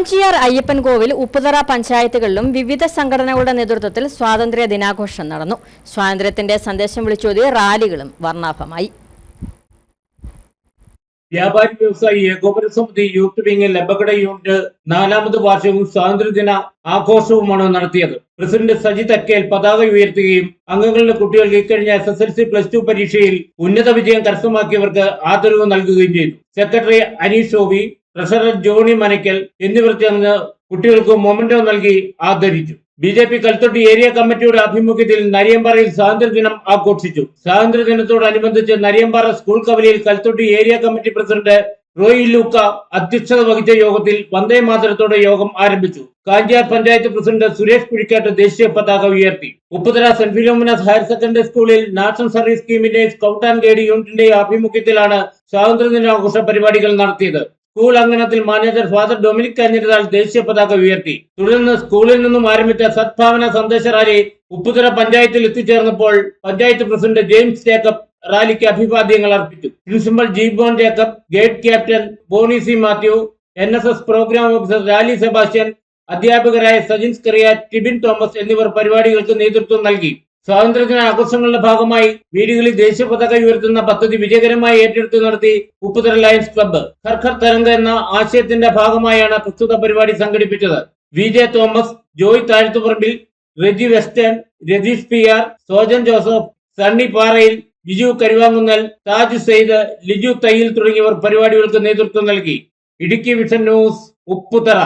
കാഞ്ചിയാർ അയ്യപ്പൻകോവിൽ ഉപ്പുതറ പഞ്ചായത്തുകളിലും വിവിധ സംഘടനകളുടെ നേതൃത്വത്തിൽ സ്വാതന്ത്ര്യ ദിനാഘോഷം നടന്നു. സ്വാതന്ത്ര്യത്തിന്റെ സന്ദേശം വിളിച്ചോതിയ റാലികളും വർണാഭമായി. വ്യാപാരി വ്യവസായി ഏകോപന സമിതി യൂത്ത് വിംഗ് ലബകട യൂണിറ്റ് നാലാമത് വാർഷികവും സ്വാതന്ത്ര്യദിന ആഘോഷവുമാണ് നടത്തിയത്. പ്രസിഡന്റ് സജിത് അക്കേൽ പതാക ഉയർത്തുകയും അംഗങ്ങളുടെ കുട്ടികൾക്ക് ഇക്കഴിഞ്ഞ S S L C plus two പരീക്ഷയിൽ ഉന്നത വിജയം കരസ്ഥമാക്കിയവർക്ക് ആദരവ് നൽകുകയും ചെയ്തു. സെക്രട്ടറി അനീഷ് ഷോബി ട്രഷറർ ജോണി മനയ്ക്കൽ എന്നിവർ ചേർന്ന് കുട്ടികൾക്ക് മൊമെന്റോ നൽകി ആദരിച്ചു. B J P Kalthotti area കമ്മിറ്റിയുടെ ആഭിമുഖ്യത്തിൽ നരിയമ്പാറയിൽ സ്വാതന്ത്ര്യദിനം ആഘോഷിച്ചു. സ്വാതന്ത്ര്യദിനത്തോടനുബന്ധിച്ച് നരിയമ്പാറ സ്കൂൾ കവലയിൽ Kalthotti area committee president Roy Luka അധ്യക്ഷത വഹിച്ച യോഗത്തിൽ വന്ദേ മാതരത്തോടെ യോഗം ആരംഭിച്ചു. കാഞ്ചിയാർ പഞ്ചായത്ത് പ്രസിഡന്റ് സുരേഷ് കുഴിക്കാട്ട് ദേശീയ പതാക ഉയർത്തി. Upputhara saint Philominas higher secondary സ്കൂളിൽ നാഷണൽ സർവീസ് സ്കീമിന്റെ സ്കൗട്ട് ആൻഡ് ഗൈഡ് യൂണിറ്റിന്റെ ആഭിമുഖ്യത്തിലാണ് സ്വാതന്ത്ര്യദിനാഘോഷ പരിപാടികൾ നടത്തിയത്. സ്കൂൾ അങ്കണത്തിൽ മാനേജർ ഫാദർ ഡൊമിനിക് കഞ്ഞിരതാൽ ദേശീയ പതാക ഉയർത്തി. തുടർന്ന് സ്കൂളിൽ നിന്നും ആരംഭിച്ച സദ്ഭാവന സന്ദേശ റാലി ഉപ്പുതുര പഞ്ചായത്തിൽ എത്തിച്ചേർന്നപ്പോൾ പഞ്ചായത്ത് പ്രസിഡന്റ് ജെയിംസ് ജേക്കബ് റാലിക്ക് അഭിവാദ്യങ്ങൾ അർപ്പിച്ചു. Principal Jibon Jacob guide captain Boney C Mathew N S S program officer rally Sebastian അധ്യാപകരായ സജിൻസ് സ്കറിയ ടിബിൻ തോമസ് എന്നിവർ പരിപാടികൾക്ക് നേതൃത്വം നൽകി. സ്വാതന്ത്ര്യദിന ആഘോഷങ്ങളുടെ ഭാഗമായി വീടുകളിൽ ദേശീയ പതാക ഉയർത്തുന്ന പദ്ധതി വിജയകരമായി ഏറ്റെടുത്ത് നടത്തി ഉപ്പുതര ലയൻസ് ക്ലബ്ബ്. ഹർഖർ തരംഗ എന്ന ആശയത്തിന്റെ ഭാഗമായാണ് പ്രസ്തുത പരിപാടി സംഘടിപ്പിച്ചത്. V J Thomas Joy Thazhathuparambil Reji western Ratheesh P R Sojan Joseph Sunny Parayil Biju Karuvangunnal Taj Syed Liju Thayyil തുടങ്ങിയവർ പരിപാടികൾക്ക് നേതൃത്വം നൽകി. Idukki vision news Upputhara.